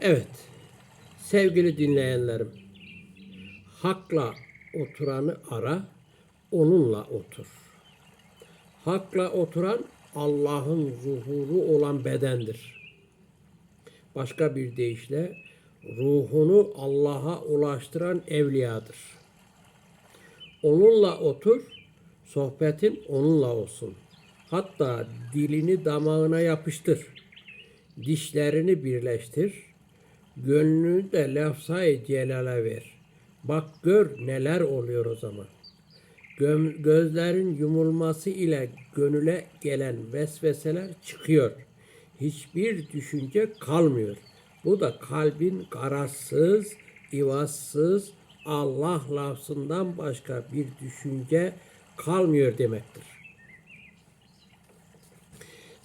Evet, sevgili dinleyenlerim, hakla oturanı ara, onunla otur. Hakla oturan Allah'ın zuhuru olan bedendir. Başka bir deyişle ruhunu Allah'a ulaştıran evliyadır. Onunla otur, sohbetin onunla olsun. Hatta dilini damağına yapıştır. Dişlerini birleştir. Gönlünü de lafzayı celale ver. Bak gör neler oluyor o zaman. Gö- gözlerin yumulması ile gönüle gelen vesveseler çıkıyor. Hiçbir düşünce kalmıyor. Bu da kalbin karazsız, ivazsız, Allah lafzından başka bir düşünce kalmıyor demektir.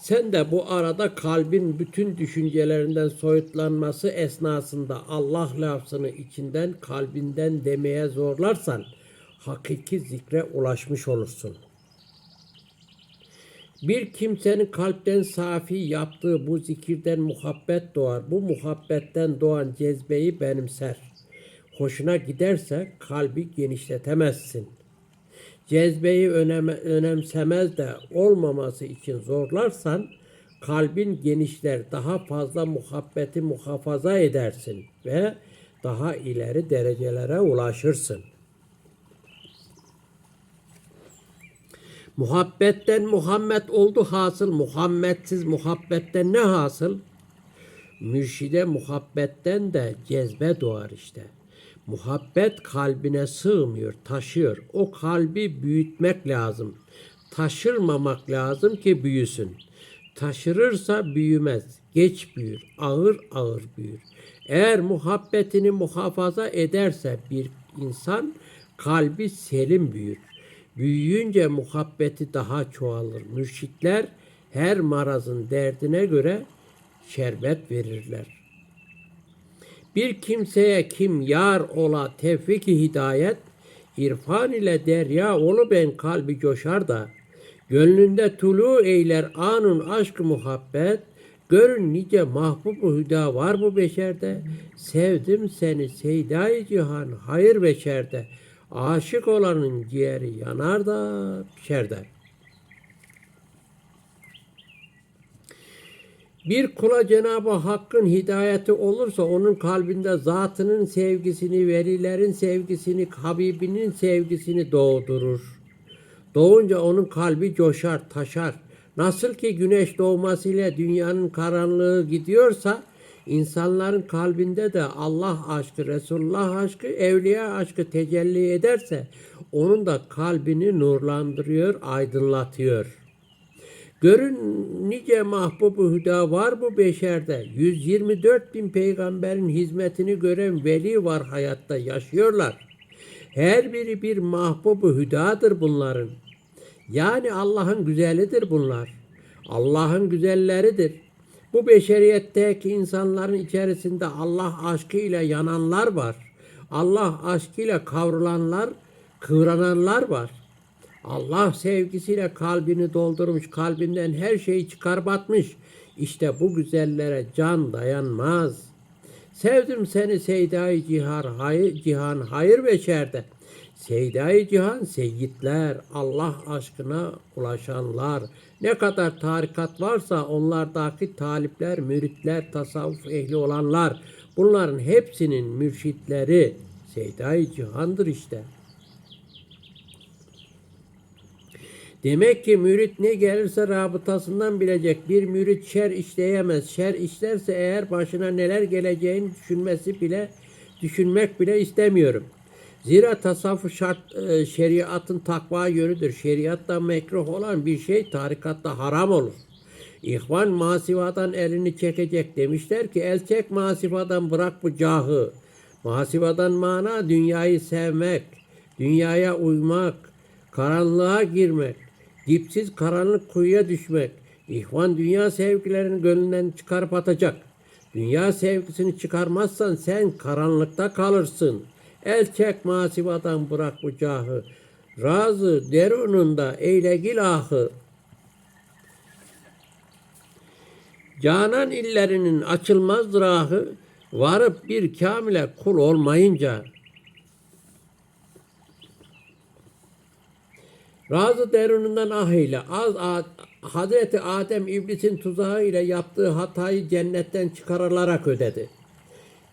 Sen de bu arada kalbin bütün düşüncelerinden soyutlanması esnasında Allah lafzını içinden kalbinden demeye zorlarsan hakiki zikre ulaşmış olursun. Bir kimsenin kalpten safi yaptığı bu zikirden muhabbet doğar. Bu muhabbetten doğan cezbeyi benimser. Hoşuna giderse kalbi genişletemezsin. Cezbeyi öneme, önemsemez de olmaması için zorlarsan kalbin genişler, daha fazla muhabbeti muhafaza edersin ve daha ileri derecelere ulaşırsın. Muhabbetten Muhammed oldu hasıl. Muhammedsiz muhabbetten ne hasıl? Mürşide muhabbetten de cezbe doğar işte. Muhabbet kalbine sığmıyor, taşıyor. O kalbi büyütmek lazım. Taşırmamak lazım ki büyüsün. Taşırırsa büyümez. Geç büyür, ağır ağır büyür. Eğer muhabbetini muhafaza ederse bir insan kalbi selim büyür. Büyüyünce muhabbeti daha çoğalır. Mürşitler her marazın derdine göre şerbet verirler. Bir kimseye kim yar ola tevfik-i hidayet, irfan ile derya olu ben kalbi coşar da, gönlünde tulu eyler anın aşkı muhabbet, görün nice mahbub hüda var bu beşerde, sevdim seni seydai cihan hayır beşerde, aşık olanın ciğeri yanar da pişer de. Bir kula Cenab-ı Hakk'ın hidayeti olursa onun kalbinde zatının sevgisini, velilerin sevgisini, Habibinin sevgisini doğdurur. Doğunca onun kalbi coşar, taşar. Nasıl ki güneş doğmasıyla dünyanın karanlığı gidiyorsa, insanların kalbinde de Allah aşkı, Resulullah aşkı, evliya aşkı tecelli ederse, onun da kalbini nurlandırıyor, aydınlatıyor.'' Görün nice mahbubu hüda var bu beşerde. 124 bin peygamberin hizmetini gören veli var hayatta yaşıyorlar. Her biri bir mahbubu hüdadır bunların. Yani Allah'ın güzelidir bunlar. Allah'ın güzelleridir. Bu beşeriyetteki insanların içerisinde Allah aşkıyla yananlar var. Allah aşkıyla kavrulanlar, kıvrananlar var. Allah sevgisiyle kalbini doldurmuş, kalbinden her şeyi çıkar batmış. İşte bu güzellere can dayanmaz. Sevdim seni Seydai Cihar, hayır, Cihan hayır ve şerde. Seydai Cihan seyyidler, Allah aşkına ulaşanlar. Ne kadar tarikat varsa onlardaki talipler, müritler, tasavvuf ehli olanlar. Bunların hepsinin mürşitleri Seydai Cihan'dır işte. Demek ki mürit ne gelirse rabıtasından bilecek. Bir mürit şer işleyemez. Şer işlerse eğer başına neler geleceğini düşünmesi bile düşünmek bile istemiyorum. Zira tasavvuf şart, e, şeriatın takva yönüdür. Şeriatta mekruh olan bir şey tarikatta haram olur. İhvan masivadan elini çekecek demişler ki el çek masivadan bırak bu cahı. Masivadan mana dünyayı sevmek, dünyaya uymak, karanlığa girmek, dipsiz karanlık kuyuya düşmek. İhvan dünya sevgilerini gönlünden çıkarıp atacak. Dünya sevgisini çıkarmazsan sen karanlıkta kalırsın. El çek masivadan bırak bu cahı. Razı derununda eyle gilahı. Canan illerinin açılmaz rahı, varıp bir kamile kul olmayınca razı derunundan ah ile az Hazreti Adem iblisin tuzağı ile yaptığı hatayı cennetten çıkarılarak ödedi.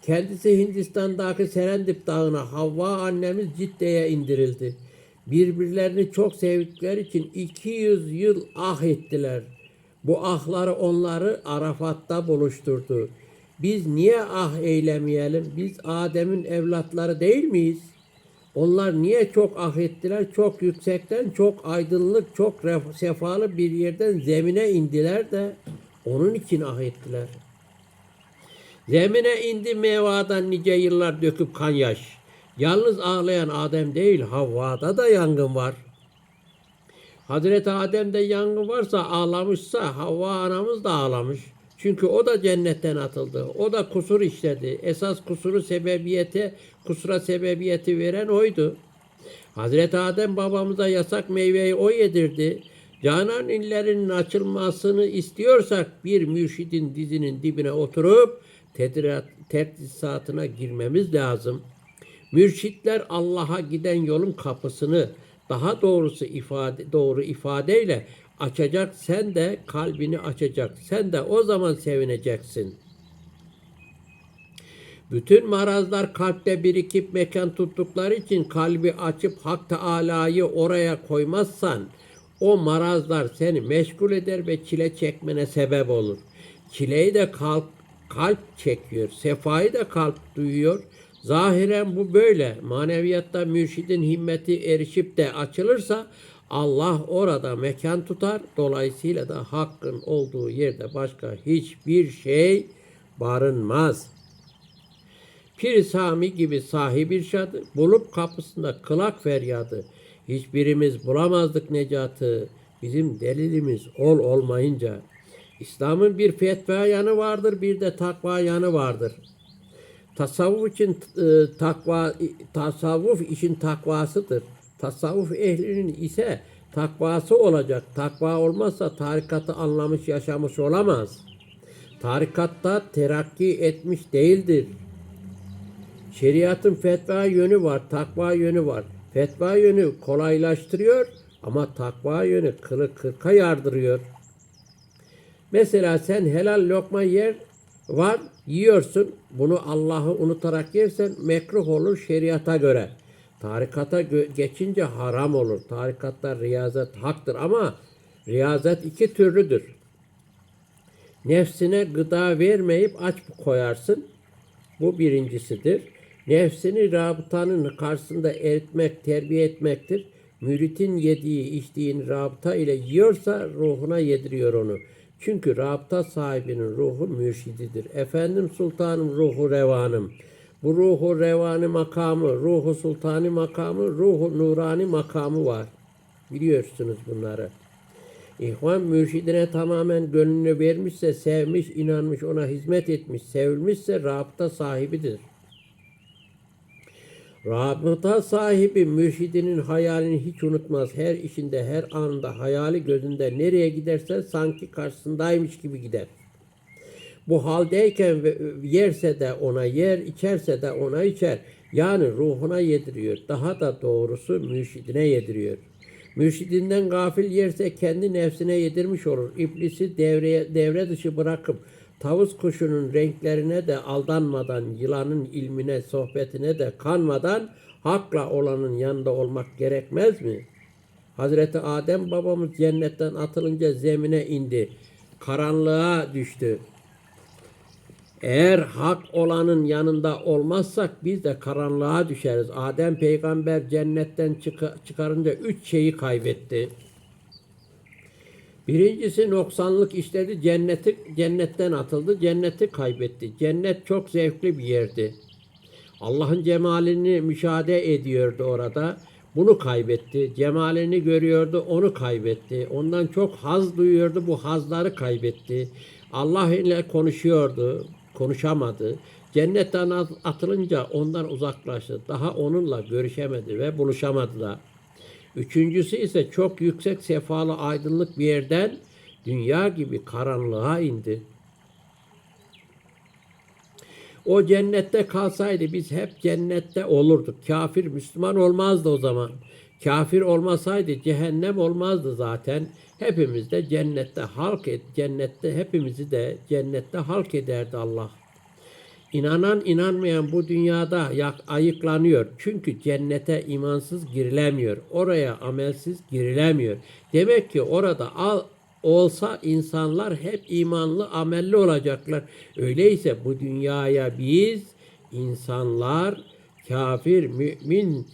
Kendisi Hindistan'daki Serendip Dağı'na Havva annemiz Cidde'ye indirildi. Birbirlerini çok sevdikleri için 200 yıl ah ettiler. Bu ahları onları Arafat'ta buluşturdu. Biz niye ah eylemeyelim? Biz Adem'in evlatları değil miyiz? Onlar niye çok ah ettiler? Çok yüksekten, çok aydınlık, çok sefalı bir yerden zemine indiler de onun için ah ettiler. Zemine indi mevadan nice yıllar döküp kan yaş. Yalnız ağlayan Adem değil, Havva'da da yangın var. Hazreti Adem'de yangın varsa ağlamışsa Havva anamız da ağlamış. Çünkü o da cennetten atıldı. O da kusur işledi. Esas kusuru sebebiyete, kusura sebebiyeti veren oydu. Hazreti Adem babamıza yasak meyveyi o yedirdi. Canan illerinin açılmasını istiyorsak bir mürşidin dizinin dibine oturup tedrisatına girmemiz lazım. Mürşitler Allah'a giden yolun kapısını daha doğrusu ifade doğru ifadeyle açacak. Sen de kalbini açacak. Sen de o zaman sevineceksin. Bütün marazlar kalpte birikip mekan tuttukları için kalbi açıp Hak Teala'yı oraya koymazsan o marazlar seni meşgul eder ve çile çekmene sebep olur. Çileyi de kalp, kalp çekiyor, sefayı da kalp duyuyor. Zahiren bu böyle. Maneviyatta mürşidin himmeti erişip de açılırsa Allah orada mekan tutar. Dolayısıyla da hakkın olduğu yerde başka hiçbir şey barınmaz.'' Pir Sami gibi sahip irşadı, bulup kapısında kılak feryadı. Hiçbirimiz bulamazdık necatı, bizim delilimiz ol olmayınca. İslam'ın bir fetva yanı vardır, bir de takva yanı vardır. Tasavvuf için e, takva, tasavvuf işin takvasıdır. Tasavvuf ehlinin ise takvası olacak. Takva olmazsa tarikatı anlamış, yaşamış olamaz. Tarikatta terakki etmiş değildir. Şeriatın fetva yönü var, takva yönü var. Fetva yönü kolaylaştırıyor ama takva yönü kılı kırka yardırıyor. Mesela sen helal lokma yer var, yiyorsun. Bunu Allah'ı unutarak yersen mekruh olur şeriata göre. Tarikata geçince haram olur. Tarikatta riyazet haktır ama riyazet iki türlüdür. Nefsine gıda vermeyip aç koyarsın. Bu birincisidir. Nefsini rabıtanın karşısında eritmek, terbiye etmektir. Müritin yediği, içtiğini rabıta ile yiyorsa ruhuna yediriyor onu. Çünkü rabıta sahibinin ruhu mürşididir. Efendim sultanım ruhu revanım. Bu ruhu revani makamı, ruhu sultani makamı, ruhu nurani makamı var. Biliyorsunuz bunları. İhvan mürşidine tamamen gönlünü vermişse, sevmiş, inanmış, ona hizmet etmiş, sevilmişse rabıta sahibidir. Rabıta sahibi mürşidinin hayalini hiç unutmaz. Her işinde, her anında hayali gözünde nereye giderse sanki karşısındaymış gibi gider. Bu haldeyken ve yerse de ona yer, içerse de ona içer. Yani ruhuna yediriyor. Daha da doğrusu mürşidine yediriyor. Mürşidinden gafil yerse kendi nefsine yedirmiş olur. İblisi devreye, devre dışı bırakıp tavus kuşunun renklerine de aldanmadan, yılanın ilmine, sohbetine de kanmadan hakla olanın yanında olmak gerekmez mi? Hazreti Adem babamız cennetten atılınca zemine indi. Karanlığa düştü. Eğer hak olanın yanında olmazsak biz de karanlığa düşeriz. Adem peygamber cennetten çıka- çıkarınca üç şeyi kaybetti. Birincisi noksanlık işledi, cenneti cennetten atıldı, cenneti kaybetti. Cennet çok zevkli bir yerdi. Allah'ın cemalini müşahede ediyordu orada. Bunu kaybetti. Cemalini görüyordu, onu kaybetti. Ondan çok haz duyuyordu, bu hazları kaybetti. Allah ile konuşuyordu, konuşamadı. Cennetten at- atılınca ondan uzaklaştı. Daha onunla görüşemedi ve buluşamadı da. Üçüncüsü ise çok yüksek sefalı aydınlık bir yerden dünya gibi karanlığa indi. O cennette kalsaydı biz hep cennette olurduk. Kafir Müslüman olmazdı o zaman. Kafir olmasaydı cehennem olmazdı zaten. Hepimiz de cennette halk et, cennette hepimizi de cennette halk ederdi Allah. İnanan inanmayan bu dünyada yak- ayıklanıyor. Çünkü cennete imansız girilemiyor. Oraya amelsiz girilemiyor. Demek ki orada al, olsa insanlar hep imanlı, amelli olacaklar. Öyleyse bu dünyaya biz insanlar kafir, mümin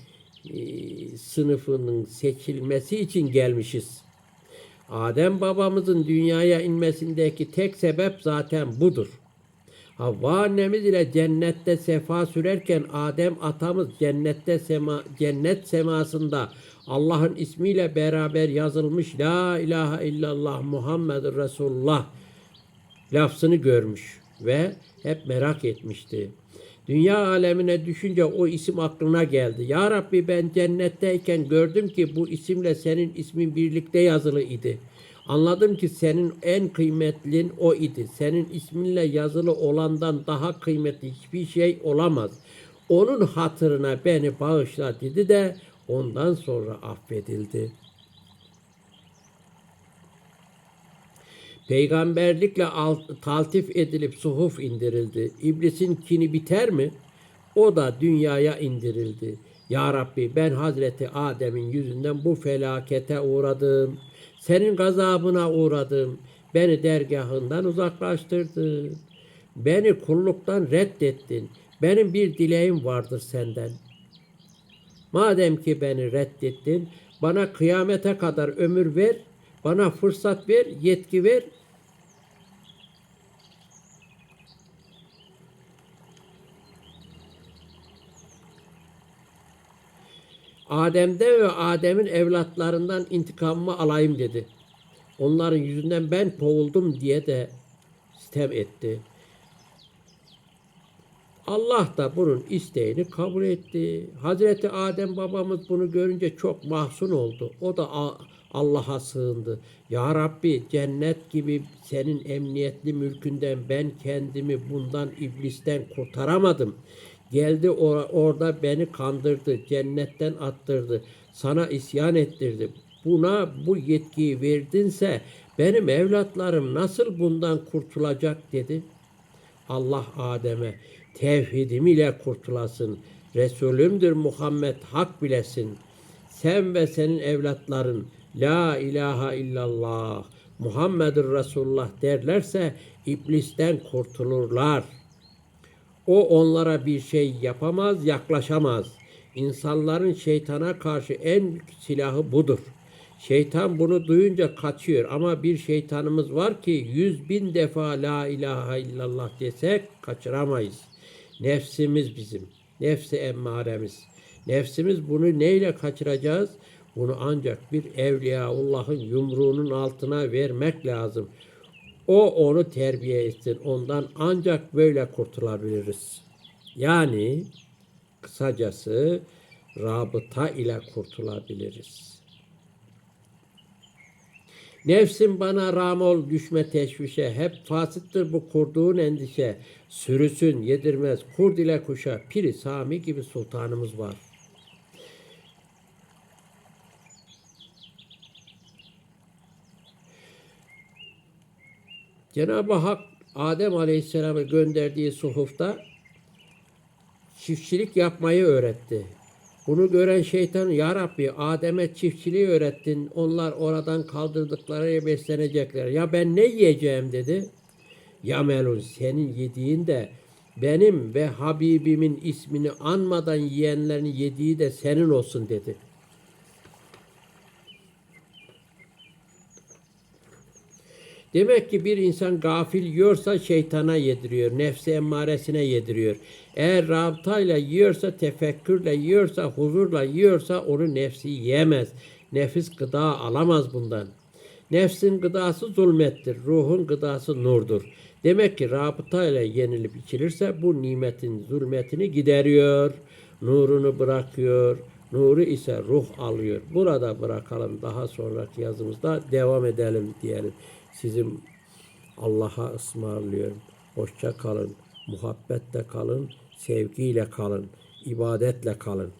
sınıfının seçilmesi için gelmişiz. Adem babamızın dünyaya inmesindeki tek sebep zaten budur. Havva annemiz ile cennette sefa sürerken Adem atamız cennette sema, cennet semasında Allah'ın ismiyle beraber yazılmış La ilahe illallah Muhammed Resulullah lafzını görmüş ve hep merak etmişti. Dünya alemine düşünce o isim aklına geldi. Ya Rabbi ben cennetteyken gördüm ki bu isimle senin ismin birlikte yazılı idi. Anladım ki senin en kıymetlin o idi. Senin isminle yazılı olandan daha kıymetli hiçbir şey olamaz. Onun hatırına beni bağışla dedi de ondan sonra affedildi. Peygamberlikle al- taltif edilip suhuf indirildi. İblisin kini biter mi? O da dünyaya indirildi. Ya Rabbi ben Hazreti Adem'in yüzünden bu felakete uğradım. Senin gazabına uğradım. Beni dergahından uzaklaştırdın. Beni kulluktan reddettin. Benim bir dileğim vardır senden. Madem ki beni reddettin, bana kıyamete kadar ömür ver, bana fırsat ver, yetki ver. Adem'de ve Adem'in evlatlarından intikamımı alayım dedi. Onların yüzünden ben kovuldum diye de sitem etti. Allah da bunun isteğini kabul etti. Hazreti Adem babamız bunu görünce çok mahzun oldu. O da Allah'a sığındı. Ya Rabbi cennet gibi senin emniyetli mülkünden ben kendimi bundan iblisten kurtaramadım. Geldi or- orada beni kandırdı, cennetten attırdı, sana isyan ettirdi. Buna bu yetkiyi verdinse benim evlatlarım nasıl bundan kurtulacak dedi. Allah Adem'e tevhidim ile kurtulasın. Resulümdür Muhammed hak bilesin. Sen ve senin evlatların La ilahe illallah Muhammedur Resulullah derlerse iblisten kurtulurlar. O onlara bir şey yapamaz, yaklaşamaz. İnsanların şeytana karşı en silahı budur. Şeytan bunu duyunca kaçıyor ama bir şeytanımız var ki yüz bin defa la ilahe illallah desek kaçıramayız. Nefsimiz bizim, nefsi emmaremiz. Nefsimiz bunu neyle kaçıracağız? Bunu ancak bir evliyaullahın yumruğunun altına vermek lazım. O onu terbiye etsin. Ondan ancak böyle kurtulabiliriz. Yani kısacası rabıta ile kurtulabiliriz. Nefsim bana ram ol düşme teşvişe. Hep fasıttır bu kurduğun endişe. Sürüsün yedirmez kurd ile kuşa. Piri Sami gibi sultanımız var. Cenab-ı Hak Adem Aleyhisselam'ı gönderdiği suhufta çiftçilik yapmayı öğretti. Bunu gören şeytan ya Rabbi Adem'e çiftçiliği öğrettin. Onlar oradan kaldırdıkları beslenecekler. Ya ben ne yiyeceğim dedi. Ya Melun senin yediğin de benim ve Habibimin ismini anmadan yiyenlerin yediği de senin olsun dedi. Demek ki bir insan gafil yiyorsa şeytana yediriyor, nefsi emmaresine yediriyor. Eğer rabıtayla yiyorsa, tefekkürle yiyorsa, huzurla yiyorsa onu nefsi yiyemez. Nefis gıda alamaz bundan. Nefsin gıdası zulmettir, ruhun gıdası nurdur. Demek ki rabıtayla yenilip içilirse bu nimetin zulmetini gideriyor, nurunu bırakıyor, nuru ise ruh alıyor. Burada bırakalım, daha sonraki yazımızda devam edelim diyelim. Sizin Allah'a ısmarlıyorum. Hoşça kalın. muhabbetle kalın, sevgiyle kalın, ibadetle kalın.